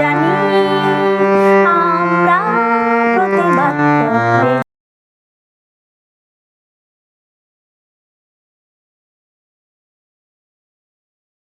জানি?